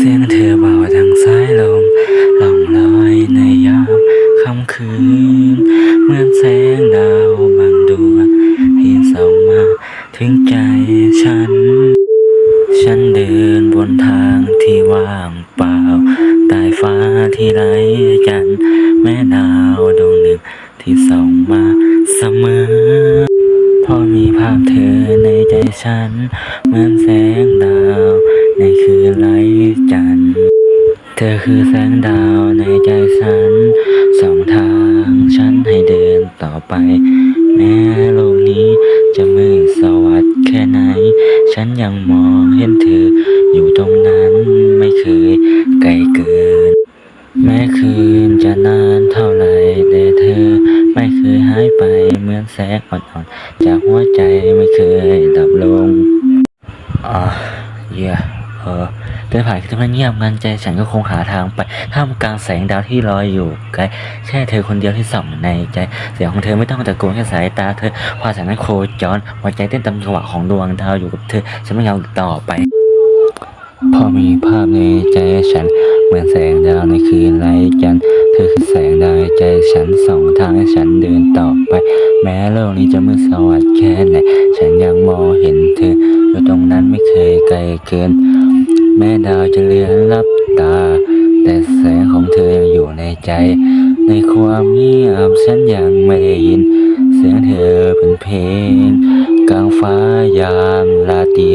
เสียงเธอเบาดังสายลมล่องลอยในยามค่ำคืน เหมือนแสงดาวบางดวงที่ส่องมาถึงใจฉัน ฉันเดินบนทางที่ว่างเปล่าใต้ฟ้าที่ไร้จันทร์แม่ดาวดวงหนึ่งที่ส่องมาเสมอพอมีภาพเธอในใจฉัน เหมือนแสงดาว งดาวในใจฉันสองทางฉันให้เดินต่อไป แม้โลกนี้จะมืดสวัสดแค่ไหน ฉันยังมองเห็นเธออยู่ตรงนั้นไม่เคยไกลเกิน แม้คืนจะนานเท่าไหรแต่เธอไม่เคยหายไปเหมือนแสงอ่อนๆจากหัวใจไม่เคยดับลงอ่าเย่เออเดินผ่านที่มันเงียบงันใจฉันก็คงหาทางไปท่ามกลางแสงดาวที่ลอยอยู่ไกลแค่เธอคนเดียวที่ส่องในใจเสียงของเธอไม่ต้องตะโกนแค่สายตาเธอพาฉันนั้นโคจรหัวใจเต้นตามจังหวะของดวงดาวอยู่กับเธอฉันไม่ยอมต่อไป พอมีภาพในใจฉันเหมือนแสงดาวในคืนไร้จันทร์เธอคือแสงดาวในใจฉันส่องทางให้ฉันเดินต่อไป แม้โลกนี้จะมืดสวัสดแค่ไหนฉันยังมองเห็นเธออยู่ตรงนั้นไม่เคยไกลเกิน แม้ดาวจะเลือนลับตา แต่แสงของเธอยังอยู่ในใจ ในความเงียบฉันยังไม่ได้ยิน เสียงเธอเป็นเพลง กลางฟ้ายามราตรี